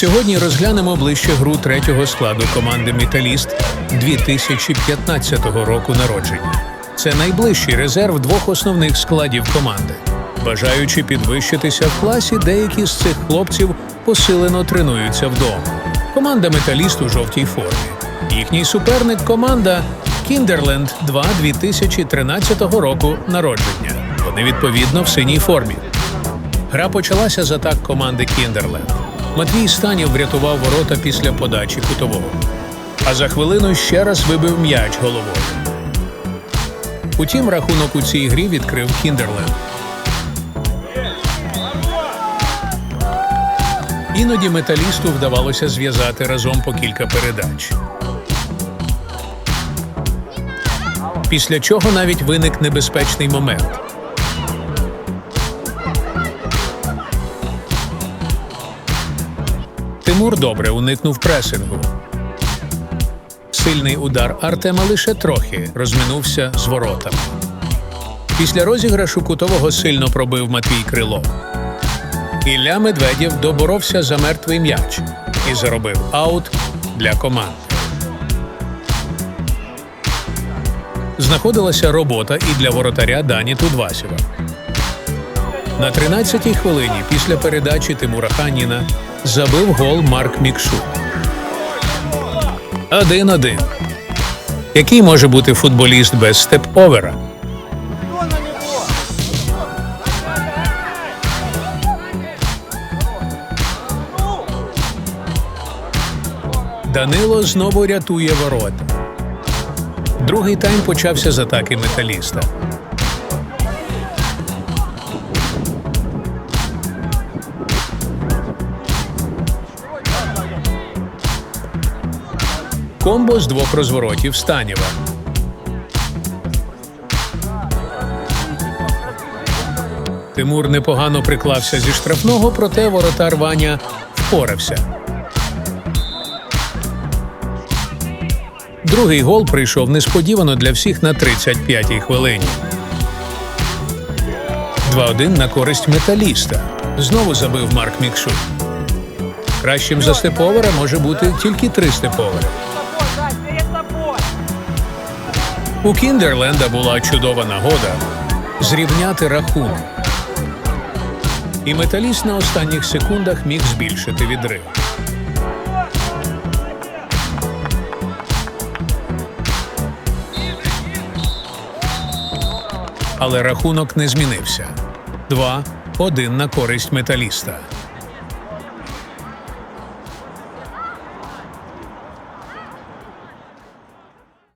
Сьогодні розглянемо ближче гру третього складу команди Металіст 2015 року народження. Це найближчий резерв двох основних складів команди. Бажаючи підвищитися в класі, деякі з цих хлопців посилено тренуються вдома. Команда Металіст у жовтій формі. Їхній суперник команда Кіндерленд 2 2013 року народження. Вони відповідно в синій формі. Гра почалася з атак команди Кіндерленд. Матвій Станів врятував ворота після подачі кутового. А за хвилину ще раз вибив м'яч головою. Утім, рахунок у цій грі відкрив Кіндерленд. Іноді металісту вдавалося зв'язати разом по кілька передач. Після чого навіть виник небезпечний момент. Тимур добре уникнув пресингу. Сильний удар Артема лише трохи розминувся з воротами. Після розіграшу кутового сильно пробив Матвій Крило. Ілля Медведєв доборовся за мертвий м'яч і заробив аут для команди. Знаходилася робота і для воротаря Дані Тудвасєва. На 13-й хвилині після передачі Тимура Ханіна забив гол Марк Мікшут. 1-1. Який може бути футболіст без степ-овера? Данило знову рятує ворота. Другий тайм почався з атаки металіста. Комбо з двох розворотів Станєва. Тимур непогано приклався зі штрафного, проте воротар Ваня впорався. Другий гол прийшов несподівано для всіх на 35-й хвилині. 2-1 на користь металіста. Знову забив Марк Мікшут. Кращим за степовера може бути тільки три степовери. У Кіндерленда була чудова нагода зрівняти рахунок. І металіст на останніх секундах міг збільшити відрив. Але рахунок не змінився. 2-1 на користь металіста.